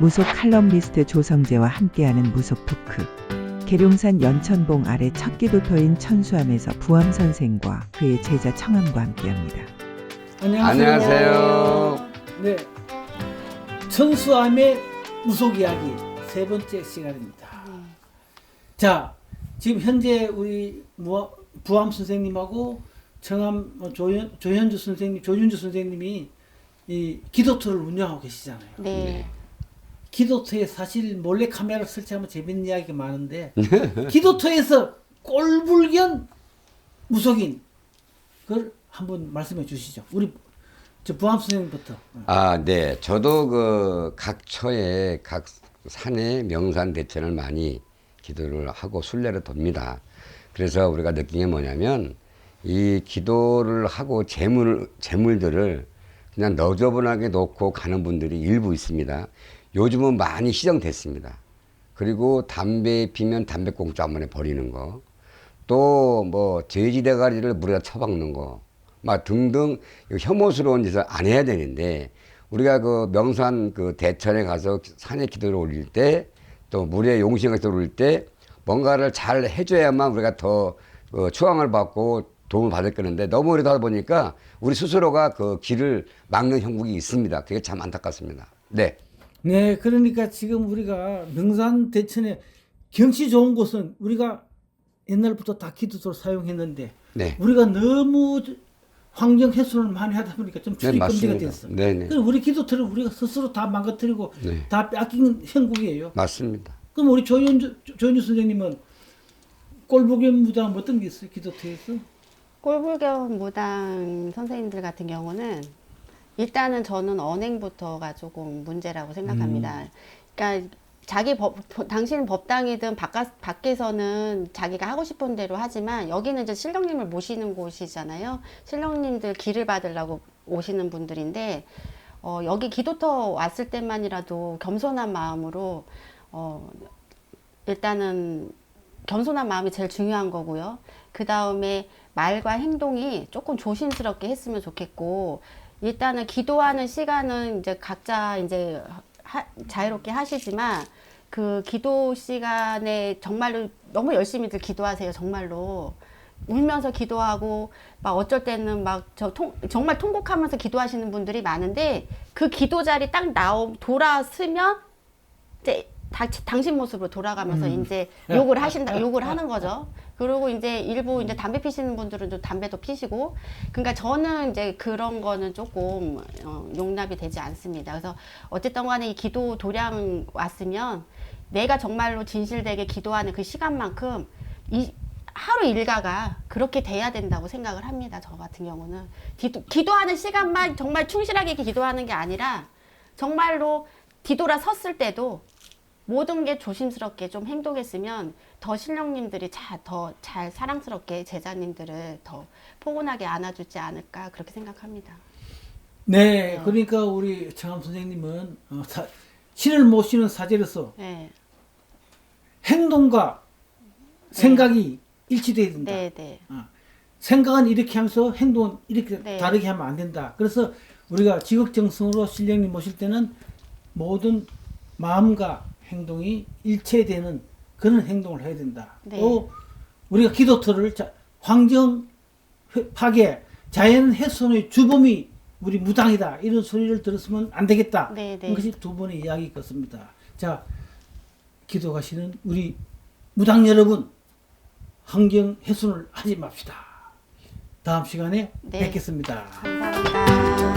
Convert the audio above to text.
무속 칼럼니스트 조성재와 함께하는 무속 토크. 계룡산 연천봉 아래 첫 기도터인 천수암에서 부암 선생과 그의 제자 청암과 함께합니다. 안녕하세요. 네. 천수암의 무속 이야기 세 번째 시간입니다. 자, 지금 현재 우리 무- 부암 선생님하고 청암 어, 조현, 조현주 선생님, 조윤주 선생님이 이 기도터를 운영하고 계시잖아요. 네. 기도터에 사실 몰래 카메라 설치하면 재밌는 이야기가 많은데 기도터에서 꼴불견 무속인 그걸 한번 말씀해 주시죠. 우리 저 부암 선생님부터. 아, 네. 저도 그 각 처에 각 산에 명산 대천을 많이 기도를 하고 순례를 돕니다. 그래서 우리가 느낀 게 뭐냐면 이 기도를 하고 재물 재물들을 그냥 너저분하게 놓고 가는 분들이 일부 있습니다. 요즘은 많이 시정됐습니다. 그리고 담배 피면 담배 공짜 한 번에 버리는 거. 또 뭐 돼지 대가리를 물에다 처박는 거, 막 등등 혐오스러운 짓을 안 해야 되는데 우리가 그 명산 그 대천에 가서 산에 기도를 올릴 때 또 물에 기도를 올릴 때 뭔가를 잘 해줘야만 우리가 더 어, 추앙을 받고 도움을 받을 거는데 너무 오래 하다 보니까 우리 스스로가 그 길을 막는 형국이 있습니다. 그게 참 안타깝습니다. 네. 네, 그러니까 지금 우리가 명산 대천에 경치 좋은 곳은 우리가 옛날부터 다 기도소를 사용했는데 네. 우리가 너무 환경 훼손을 많이 하다 보니까 좀 네, 출입 금지가 맞습니다. 됐어. 네, 네. 그럼 우리 기도터를 우리가 스스로 다 망가뜨리고 네. 다 뺏긴 형국이에요. 맞습니다. 그럼 우리 조윤주 조윤주 선생님은 꼴보기 무당 어떤 게 있어요? 기도터에서? 꼴불견 무당 선생님들 같은 경우는 일단은 저는 언행부터가 조금 문제라고 생각합니다. 그러니까 자기 법, 당신 법당이든 바깥, 밖에서는 자기가 하고 싶은 대로 하지만 여기는 이제 신령님을 모시는 곳이잖아요. 신령님들 길을 받으려고 오시는 분들인데 어, 여기 기도터 왔을 때만이라도 겸손한 마음으로 어, 일단은 겸손한 마음이 제일 중요한 거고요. 그 다음에 말과 행동이 조금 조심스럽게 했으면 좋겠고, 일단은 기도하는 시간은 이제 각자 이제 하- 자유롭게 하시지만, 그 기도 시간에 정말로 너무 열심히들 기도하세요, 정말로. 울면서 기도하고, 막 어쩔 때는 막저 통, 정말 통곡하면서 기도하시는 분들이 많은데, 그 기도 자리 딱 나오, 돌아서면, 이제 다, 당신 모습으로 돌아가면서 음. 이제 욕을 하신다, 욕을 하는 거죠. 그리고 이제 일부 이제 담배 피시는 분들은 또 담배도 피시고, 그러니까 저는 이제 그런 거는 조금 어, 용납이 되지 않습니다. 그래서 어쨌든 간에 이 기도 도량 왔으면 내가 정말로 진실되게 기도하는 그 시간만큼 이 하루 일과가 그렇게 돼야 된다고 생각을 합니다. 저 같은 경우는 기도, 기도하는 시간만 정말 충실하게 기도하는 게 아니라 정말로 뒤돌아 섰을 때도 모든 게 조심스럽게 좀 행동했으면 더 신령님들이 더 잘 사랑스럽게 제자님들을 더 포근하게 안아주지 않을까 그렇게 생각합니다. 네, 그러니까 우리 청암 선생님은 어, 사, 신을 모시는 사제로서 네, 행동과 생각이 일치돼야 된다. 네, 네, 어. 생각은 이렇게 하면서 행동은 이렇게 네. 다르게 하면 안 된다. 그래서 우리가 지극정성으로 신령님 모실 때는 모든 마음과 행동이 일체되는 그런 행동을 해야 된다. 네. 또 우리가 기도터를 자, 환경 회- 파괴, 자연 훼손의 주범이 우리 무당이다. 이런 소리를 들었으면 안 되겠다. 네, 네. 그것이 두 번의 이야기 같습니다. 자, 기도 가시는 우리 무당 여러분, 환경 훼손을 하지 맙시다. 다음 시간에 네. 뵙겠습니다. 감사합니다.